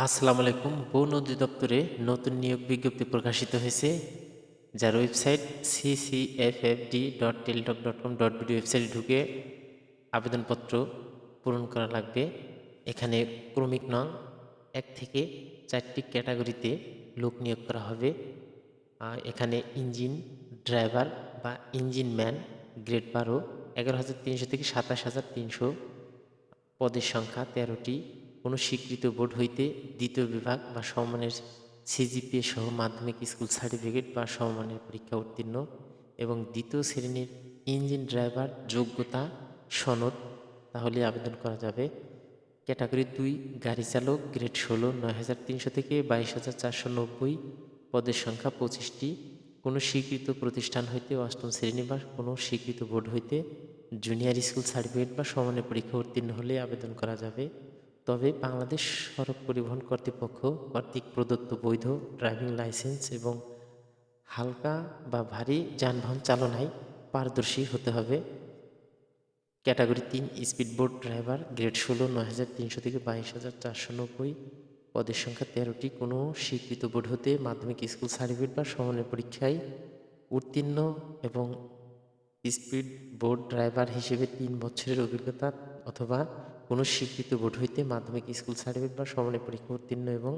আসসালামু আলাইকুম। বন অধিদপ্তরে নতুন নিয়োগ বিজ্ঞপ্তি প্রকাশিত হয়েছে, যার website CCFFD dot Teletalk dot com dot BD ওয়েবসাইটে ঢুকে আবেদনপত্র পূরণ করা লাগবে। এখানে ক্রমিক নং এক থেকে চারটি ক্যাটাগরিতে লোক নিয়োগ করা হবে। এখানে ইঞ্জিন ড্রাইভার বা ইঞ্জিন ম্যান গ্রেড বারো, এগারো হাজার তিনশো থেকে সাতাশ হাজার তিনশো পদের সংখ্যা তেরোটি। কোনো স্বীকৃত বোর্ড হইতে দ্বিতীয় বিভাগ বা সমমানের সিজিপিএ সহ মাধ্যমিক স্কুল সার্টিফিকেট বা সমমানের পরীক্ষা উত্তীর্ণ এবং দ্বিতীয় শ্রেণির ইঞ্জিন ড্রাইভার যোগ্যতা সনদ, তাহলে আবেদন করা যাবে। ক্যাটাগরি দুই, গাড়ি চালক, গ্রেড ষোলো, নয় হাজার তিনশো থেকে বাইশ হাজার চারশো নব্বই, পদের সংখ্যা পঁচিশটি। কোনো স্বীকৃত প্রতিষ্ঠান হইতে অষ্টম শ্রেণি বা কোনো স্বীকৃত বোর্ড হইতে জুনিয়র স্কুল সার্টিফিকেট বা সমানের পরীক্ষা উত্তীর্ণ হলে আবেদন করা যাবে। তবে বাংলাদেশ সড়ক পরিবহন কর্তৃপক্ষ, কর্তৃক প্রদত্ত বৈধ ড্রাইভিং লাইসেন্স এবং হালকা বা ভারী যানবাহন চালনায় পারদর্শী হতে হবে। ক্যাটাগরি তিন স্পিড বোট ড্রাইভার গ্রেড ষোলো, নয় হাজার তিনশো থেকে বাইশ হাজার চারশো নব্বই পদের সংখ্যা তেরোটি। কোনো স্বীকৃত বোর্ড হতে মাধ্যমিক স্কুল সার্টিফিকেট বা সমানের পরীক্ষায় উত্তীর্ণ এবং স্পিড বোট ড্রাইভার হিসেবে তিন বছরের অভিজ্ঞতা অথবা কোনো স্বীকৃত বোর্ড হইতে মাধ্যমিক স্কুল সার্টিফিকেট বা সমানের পরীক্ষা উত্তীর্ণ এবং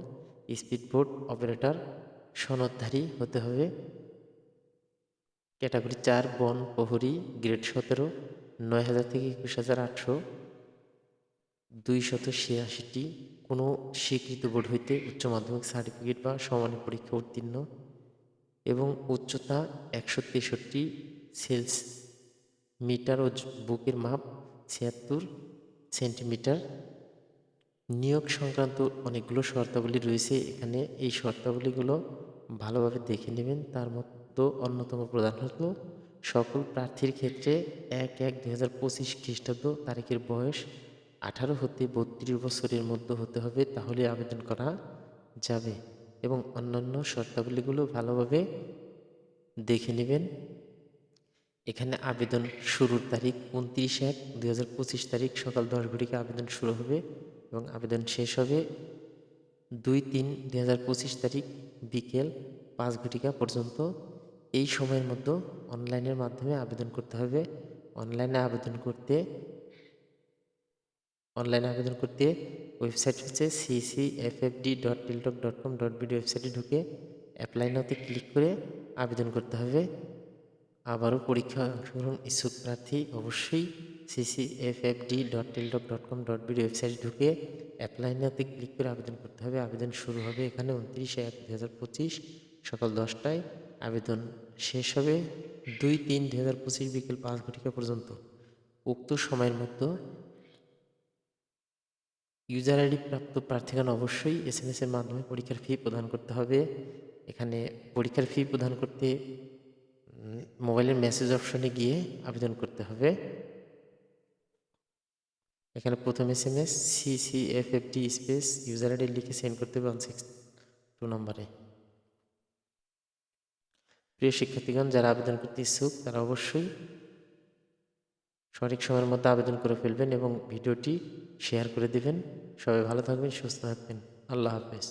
স্পিড বোর্ড অপারেটর সনদধারী হতে হবে। ক্যাটাগরি চার, বন, প্রহরী, গ্রেড সতেরো, নয় হাজার থেকে একুশ হাজার আটশো। দুইশত ছিয়াশিটি কোনো স্বীকৃত বোর্ড হইতে উচ্চ মাধ্যমিক সার্টিফিকেট বা সমানের পরীক্ষা উত্তীর্ণ এবং উচ্চতা একশো তেষট্টি সেলস মিটার ও বুকের মাপ ছিয়াত্তর। সেন্টিমিটার। নিয়োগ সংক্রান্ত অনেকগুলো শর্তাবলী রয়েছে। এখানে এই শর্তাবলীগুলো ভালোভাবে দেখে নেবেন। তার মধ্যে অন্যতম প্রধান হলো, সকল প্রার্থীর ক্ষেত্রে এক এক দুই হাজার পঁচিশ খ্রিস্টাব্দ তারিখের বয়স আঠারো হতে বত্রিশ বছরের মধ্যে হতে হবে, তাহলে আবেদন করা যাবে। এবং অন্যান্য শর্তাবলীগুলো ভালোভাবে দেখে নেবেন। এখানে আবেদন শুরুর তারিখ উনত্রিশ এক দুই হাজার পঁচিশ তারিখ সকাল দশ ঘটিকা আবেদন শুরু হবে এবং আবেদন শেষ হবে দুই তিন দুই হাজার পঁচিশ তারিখ বিকেল পাঁচ ঘটিকা পর্যন্ত। এই সময়ের মধ্যে অনলাইনের মাধ্যমে আবেদন করতে হবে। অনলাইনে আবেদন করতে, অনলাইনে আবেদন করতে ওয়েবসাইট হচ্ছে CC F F D dot Teletalk dot com dot BD ওয়েবসাইটে ঢুকে অ্যাপ্লাই নাওতে ক্লিক করে আবেদন করতে হবে। আবারও পরীক্ষা অংশগ্রহণ ইচ্ছুক প্রার্থী অবশ্যই CC F F D dot Teletalk dot com dot BD ওয়েবসাইটে ঢুকে অ্যাপ্লাই নাতে ক্লিক করে আবেদন করতে হবে। আবেদন শুরু হবে এখানে উনত্রিশে এক দু হাজার পঁচিশ সকাল দশটায়। আবেদন শেষ হবে দুই তিন দু হাজার পঁচিশ বিকেল পাঁচ ঘটিকা পর্যন্ত। উক্ত সময়ের মধ্যে ইউজার আইডি প্রাপ্ত প্রার্থীগণ অবশ্যই এস এম এর মাধ্যমে পরীক্ষার ফি প্রদান করতে হবে। এখানে পরীক্ষার ফি প্রদান করতে মোবাইলের মেসেজ অপশনে গিয়ে আবেদন করতে হবে। এখানে প্রথম S M S C C F F D space user ID লিখে সেন্ড করতে হবে ওয়ান সিক্স টু নম্বরে প্রিয় শিক্ষার্থীগণ, যারা আবেদন করতে ইচ্ছুক, তারা অবশ্যই সঠিক সময়ের মধ্যে আবেদন করে ফেলবেন এবং ভিডিওটি শেয়ার করে দিবেন। সবাই ভালো থাকবেন, সুস্থ থাকবেন। আল্লাহ হাফেজ।